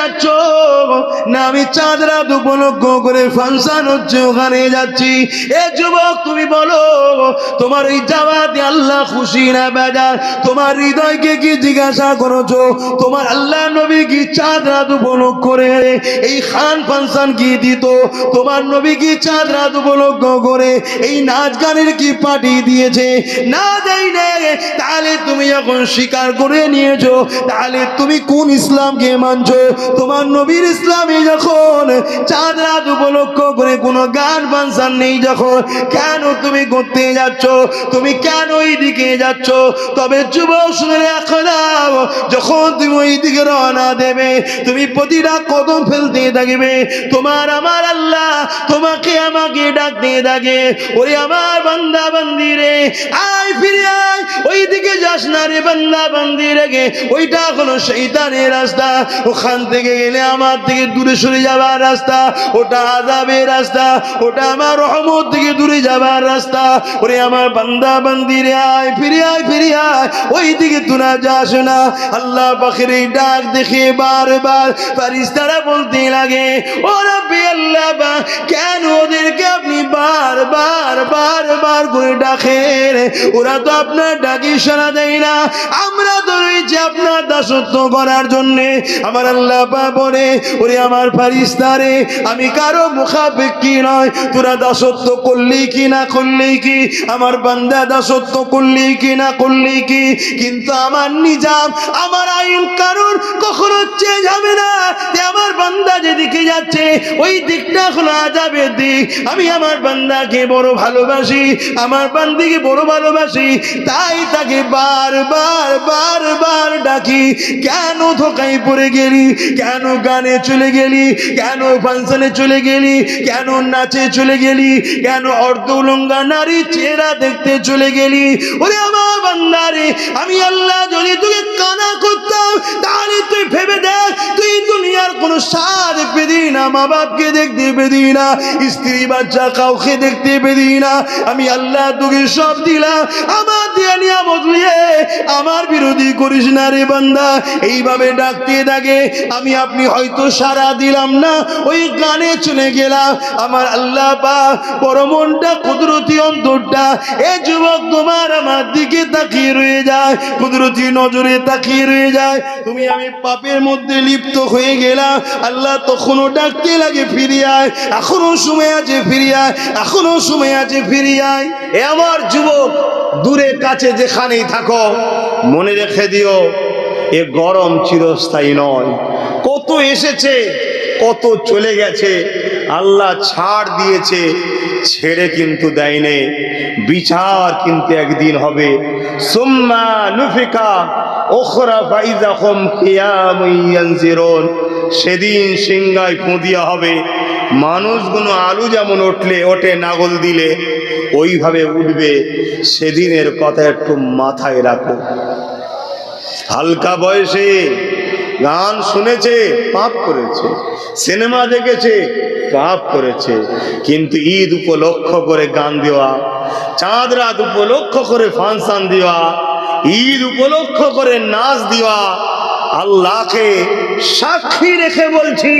যাচ্ছ? না, আমি চাঁদ রাত উপলক্ষ করে ফাংশন হচ্ছে, ওখানে যাচ্ছি। এ যুবক, তুমি বলো, তোমার এই যাওয়াতে আল্লাহ খুশি না বেজার? তোমার হৃদয়কে কি জিজ্ঞাসা করেছ? তোমার আল্লাহ নবী কি চাঁদ রাত উপলক্ষ করে, এই খান ফাংশন কি দিত? তোমার নবী কি চাঁদ রাত উপলক্ষ করে, এই নাচ গানের কি পার্টি দিয়েছে? না নে, তাহলে তুমি যখন স্বীকার করে নিয়েছো। তাহলে তুমি কোন ইসলামকে মানছো? তোমার নবীর ইসলামে যখন চাঁদ রাত উপলক্ষ করে কোনো গান ফাংশন নেই যখন, কেন তুমি করতে যাচ্ছ? তুমি কেন ওই দিকে যাচ্ছ? তবে যুবক শুনে রাখো দাও যখন তুমি ওই দিকে রওনা দেবে, তুমি প্রতিটা কদম ফেলতে থাকবে। তোমার আমার আল্লাহ তোমাকে আমাকে ডাকতে থাকে। ওরে আমার বান্দা বান্দি রে, আয় ফিরে আয়। ওই দিকে যাস না রে বান্দা বান্দি রেগে। ওইটা কোনো শৈতানের রাস্তা। ওখান থেকে গেলে আমার থেকে দূরে সরে যাবার রাস্তা, ওটা আজাবের রাস্তা, ওটা আমার রহমত থেকে দূরে যাবার রাস্তা। ওরে আমার বান্দা, বান্দি রে আয়, ফিরে আয় ফিরে আয় ওই দিকে তোরা যাস না। আল্লাহ পাখির ডাক দেখে বারবার ফারিস্তারা বলতে লাগে, ও রব্বি আল্লাহ বা, কেন ওদেরকে আপনি বারবার বারবার করে ডাকেন? ওরা তো আপনার ডাকি সারা দেয় না। আমরা তো রয়েছি আপনার দাসত্ব করার জন্যে। আমার আল্লাহ পা বলে, ওরে আমার ফারিস্তারে আমি কারও মুখাপেক্ষি নয়। তোরা দাসত্ব করলি কি না করলি কি? আমার বান্দা দাসত্ব করলি কি না করলি কি? কিন্তু আমার নিজাম, আমার আইন কারণ কখনো চেঞ্জ হবে না। আমার বান্দা যেদিকে যাচ্ছে, ওই দিকটা হলো আজাবের দিক। আমি আমার বান্দাকে বড় ভালোবাসি, আমার বান্দিকে বড় ভালোবাসি, তাই তাকে বারবার বারবার ডাকি। কেন ধোকাই পড়ে গেলি? কেন গানে চলে গেলি কেন ফাংশনে চলে গেলি? কেন নাচে চলে গেলি? কেন অর্ধ উলঙ্গা নারী চেহারা দেখতে চলে গেলি? ওরে আমার বান্দারে আমি আল্লাহ যদি তোকে কানা করতাম, তাহলে তুই ভেবে দেখ, তুই দুনিয়ার কোনো স্বাদ পেদি না মা বাপকে দেখতে পেদি না। স্ত্রী বাচ্চা কাউকে দেখতে পেদি না। আমি আল্লাহ তোকে সব দিলাম। আমার দিয়া নিয়ামত নিয়ে আমার বিরোধী করিস না রে বান্দা। এইভাবে ডাকতে থাকে। আমি আপনি হয়তো সারা দিলাম না। ওই গানে চলে গেলাম। আমার আল্লাহ পা পরমনটা, কুদরতি অন্তরটা, এ যুবক তোমার আমার দিকে তাকিয়ে রয়ে যায়। কুদরতি নজরে তাকিয়ে রয়ে যায়। তুমি আমি পাপের মধ্যে লিপ্ত হয়ে গেলাম। আল্লাহ তখনও ডাকতে লাগে ফিরে আয় এখনও সময় আছে ফিরিয়ায়, এখনও সময় আছে ফিরিয়ায়। এ আমার যুবক, দূরে কাছে যেখানেই থাকো, মনে রেখে দিও, এ গরম চিরস্থায়ী নয়। কত এসেছে, কত চলে গেছে আল্লাহ ছাড় দিয়েছে, ছেড়ে কিন্তু দেয়নি। বিচার কিন্তু একদিন হবে। সুম্মা নুফিকা ওখরা ফাইজা হোম কিয়ামুয়ানজিরুন সেদিন সিংহায় পুঁদিয়া হবে। মানুষগুলো আলু যেমন উঠলে, ওঠে নাগল দিলে, ওইভাবে উঠবে। সেদিনের কথা একটু মাথায় রাখো। হালকা বয়সে গান শুনেছে, পাপ করেছে, সিনেমা দেখেছে, পাপ করেছে। কিন্তু ঈদ উপলক্ষ করে গান দেওয়া, চাঁদ রাত উপলক্ষ করে ফাংশন দেওয়া, ঈদ উপলক্ষ করে নাচ দেওয়া আল্লাহকে সাক্ষী রেখে বলছি,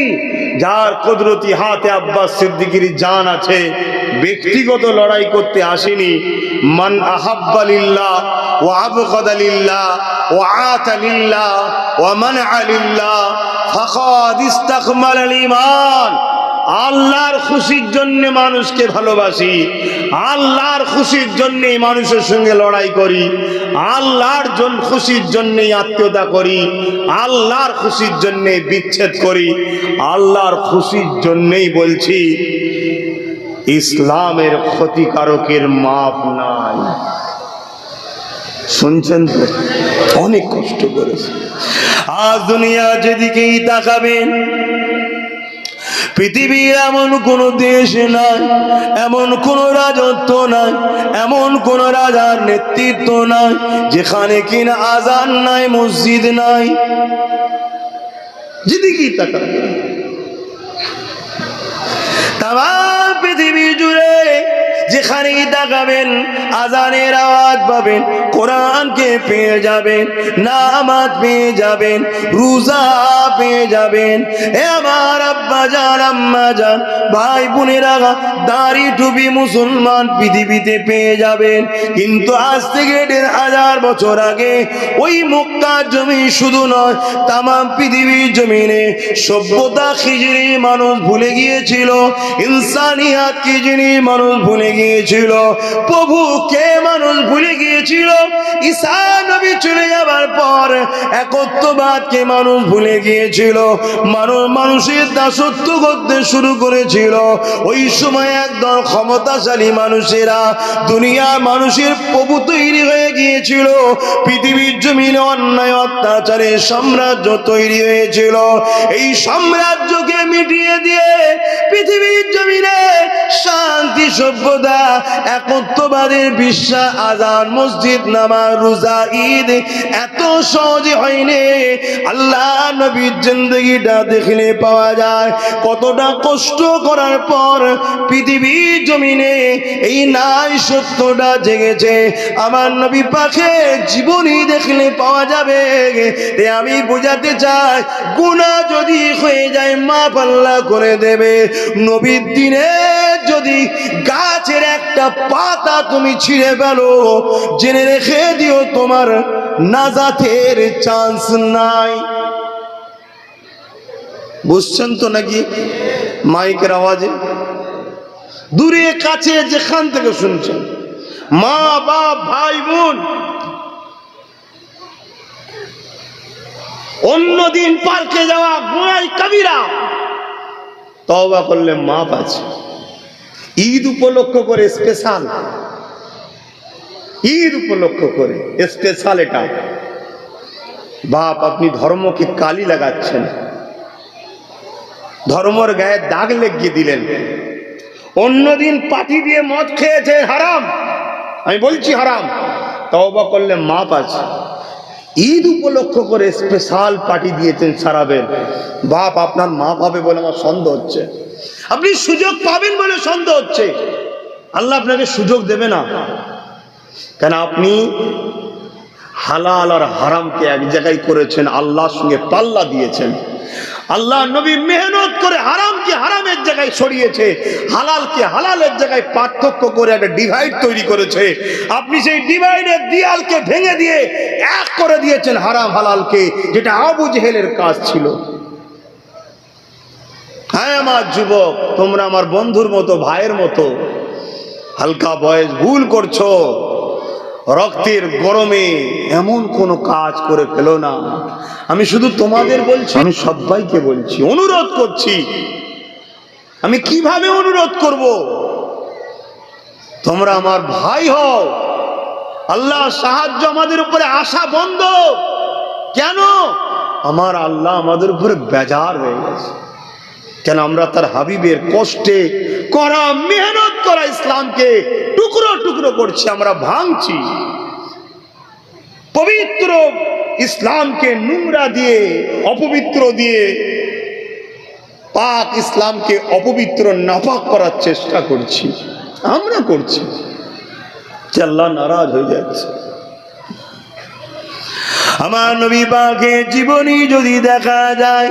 যার কুদরতি হাতে আব্বাস সিদ্দিকির জান আছে, ব্যক্তিগত লড়াই করতে আসেনি। মান আহাব্বালিল্লাহ ও আবগদালিল্লাহ ও আতালিল্লাহ ও মান আলিল্লাহ ফাকাদ ইস্তাকমাল ঈমান। আল্লাহর খুশির জন্য মানুষকে ভালোবাসি, আল্লাহর খুশির জন্য মানুষের সঙ্গে লড়াই করি, আল্লাহর জন খুশির জন্যই আত্মীয়তা করি, আল্লাহর খুশির জন্য বিচ্ছেদ করি, আল্লাহর খুশির জন্যই বলছি, ইসলামের ক্ষতিকারকের মাপ নাই। শুনছেন তো? অনেক কষ্ট করেছে। আজ দুনিয়া যেদিকেই তাকাবেন পৃথিবীর এমন কোন দেশ নাই, এমন কোন রাজত্ব নাই, এমন কোন রাজার নেতৃত্ব নাই, যেখানে কিনা আজান নাই, মসজিদ নাই। যেদিকেই তাকাবেন তাম পৃথিবী জুড়ে যেখানেই তাকাবেন, আজানের আওয়াজ পাবেন, কোরআনকে পেয়ে যাবেন, নামাজ পেয়ে যাবেন, রোজা পেয়ে যাবেন। এ আমার আব্বা জান, আম্মা জান, ভাই বোনেরা দাড়ি টুপি মুসলমান পৃথিবীতে পেয়ে যাবেন। কিন্তু আজ থেকে দেড় হাজার বছর আগে ওই মুক্তার জমি শুধু নয় তাম পৃথিবীর জমিনে সভ্যতা খিজড়ি মানুষ ভুলে গিয়েছিল? ইনসানিয়াত জিনিস মানুষ ভুলে গিয়েছিল প্রভু কে মানুষ ভুলে গিয়েছিল? ঈসা নবী চলে যাবার পর একত্ববাদকে মানুষ ভুলে গিয়েছিল? মানুষ মানুষের দাসত্ব করতে শুরু করেছিল। ওই সময় একদল ক্ষমতাশালী মানুষেরা দুনিয়ার মানুষের প্রভু তৈরি হয়ে গিয়েছিল। পৃথিবীর জমিনে অন্যায়, অত্যাচারের সাম্রাজ্য তৈরি হয়েছিল। এই সাম্রাজ্যকে মিটিয়ে দিয়ে পৃথিবীর জমিনে শান্তি, সভ্যতা একত্ববাদের বিশ্বাস, আজান, মসজিদ, নামাজ, রোজা, ঈদ এত সহজে হয়নি। আল্লাহ নবীর জিন্দগিটা দেখলে পাওয়া যায়। কতটা কষ্ট করার পর জমিনে এই নাই সত্যটা জেগেছে। আমার নবী পাখে জীবনী দেখলে পাওয়া যাবে। তে আমি বোঝাতে চাই গুণা যদি হয়ে যায় মা পাল্লা করে দেবে। নবীর দিনে যদি গাছের একটা পাতা তুমি ছিঁড়ে ফেলো। জেনে রেখে দিও, তোমার নাজাতের চান্স নাই। বুঝছেন তো নাকি মাইকের আওয়াজে? দূরে, কাছে, যেখান থেকে শুনছেন। মা, বাপ, ভাই, বোন। অন্যদিন পার্কে যাওয়া গুণাই কবিরা। তবা করলে মাপ আছে। ঈদ উপলক্ষ করে স্পেশাল ঈদ উপলক্ষ করে স্পেশাল এটা। বাপ, আপনি ধর্মকে কালি লাগাচ্ছেন। ধর্মর গায়ে দাগ লেগিয়ে দিলেন। অন্যদিন পাটি দিয়ে মদ খেয়েছে, হারাম। আমি বলছি হারাম। তওবা করলে মাপ আছে। ঈদ উপলক্ষ করে স্পেশাল পার্টি দিয়েছেন, সারাবেন। বাপ, আপনার মা পাবে বলে আমার সন্দেহ হচ্ছে। আপনি সুযোগ পাবেন বলে সন্দেহ হচ্ছে। আল্লাহ আপনাকে সুযোগ দেবে না। কেন আপনি হালাল আর হারামকে এক জায়গায় করেছেন, আল্লাহর সঙ্গে পাল্লা দিয়েছেন। আল্লাহ নবী মেহনত করে হারামকে হারামের জায়গায় সরিয়েছে হালালকে হালালের জায়গায় পার্থক্য করে একটা ডিভাইড তৈরি করেছে। আপনি সেই ডিভাইডের দিয়ালকে ভেঙে দিয়ে এক করে দিয়েছেন হারাম হালালকে, যেটা আবু জেহেলের কাজ ছিল। হ্যাঁ আমার যুবক, তোমরা আমার বন্ধুর মতো, ভাইয়ের মতো। হালকা বয়স, ভুল করছ। রক্তের গরমে এমন কোনো কাজ করে ফেলো না। আমি শুধু তোমাদের বলছি, আমি সবাইকে বলছি, অনুরোধ করছি। আমি কীভাবে অনুরোধ করব? তোমরা আমার ভাই হও। আল্লাহ সাহায্য আমাদের উপরে আশা বন্ধ। কেন? আমার আল্লাহ আমাদের উপরে বেজার হয়ে গেছে। কেন আমরা তার হাবিবের কষ্টে করা মেহনত করা ইসলামকে টুকরো টুকরো করছি, আমরা ভাঙছি। পবিত্র ইসলামকে নোংরা দিয়ে, অপবিত্র দিয়ে, পাক ইসলামকে অপবিত্র নাপাক করার চেষ্টা করছি। আমরা করছি। আল্লাহ নারাজ হয়ে যাচ্ছে। আমার নবী পাকে জীবনী যদি দেখা যায়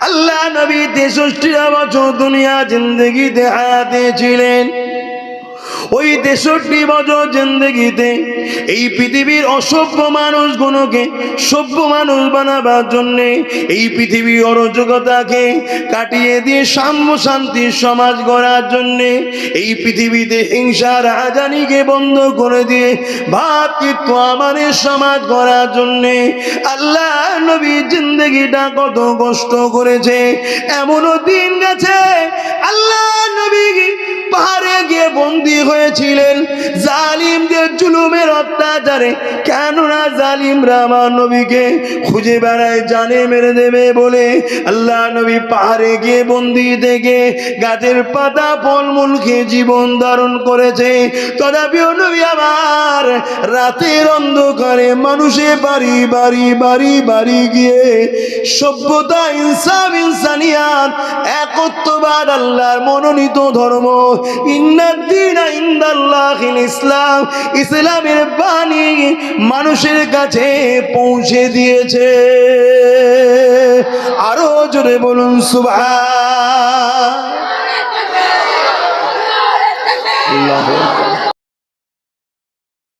আল্লাহ নবী তেষট্টিটা বছর দুনিয়া জিন্দগিতে হায়াতে ছিলেন ওই তেষট্টি বছর জিন্দগিতে, এই পৃথিবীর অসভ্য মানুষগুলোকে সভ্য মানুষ বানাবার জন্যে, এই পৃথিবীর অরাজকতাকে কাটিয়ে দিয়ে সাম্য শান্তির সমাজ গড়ার জন্যে, এই পৃথিবীতে হিংসা রাজানিকে বন্ধ করে দিয়ে ভাতৃত্ব আমাদের সমাজ গড়ার জন্যে, আল্লাহ নবী জিন্দগিটা কত কষ্ট করেছে, এমনও দিন গেছে, আল্লাহ নবী পাহাড়ে গিয়ে বন্দী হয়েছিলেন। জালিমদের জুলুমের অত্যাচারে। কেননা জালিমরা আমার নবীকে খুঁজে বেড়ায়, জানে মেরে দেবে বলে। আল্লাহ নবী পাহাড়ে গিয়ে বন্দি থেকে গাছের পাতা, ফলমূল খেয়ে জীবন ধারণ করেছে। তথাপিও নবী আমার রাতের অন্ধকারে মানুষে বাড়ি বাড়ি বাড়ি বাড়ি গিয়ে সভ্যতা, ইনসাফ, ইনসানিয়াত, একত্ববাদ, আল্লাহর মনোনীত ধর্ম ইসলাম ইসলামের বাণী মানুষের কাছে পৌঁছে দিয়েছে আরও জোরে বলুন আকবার।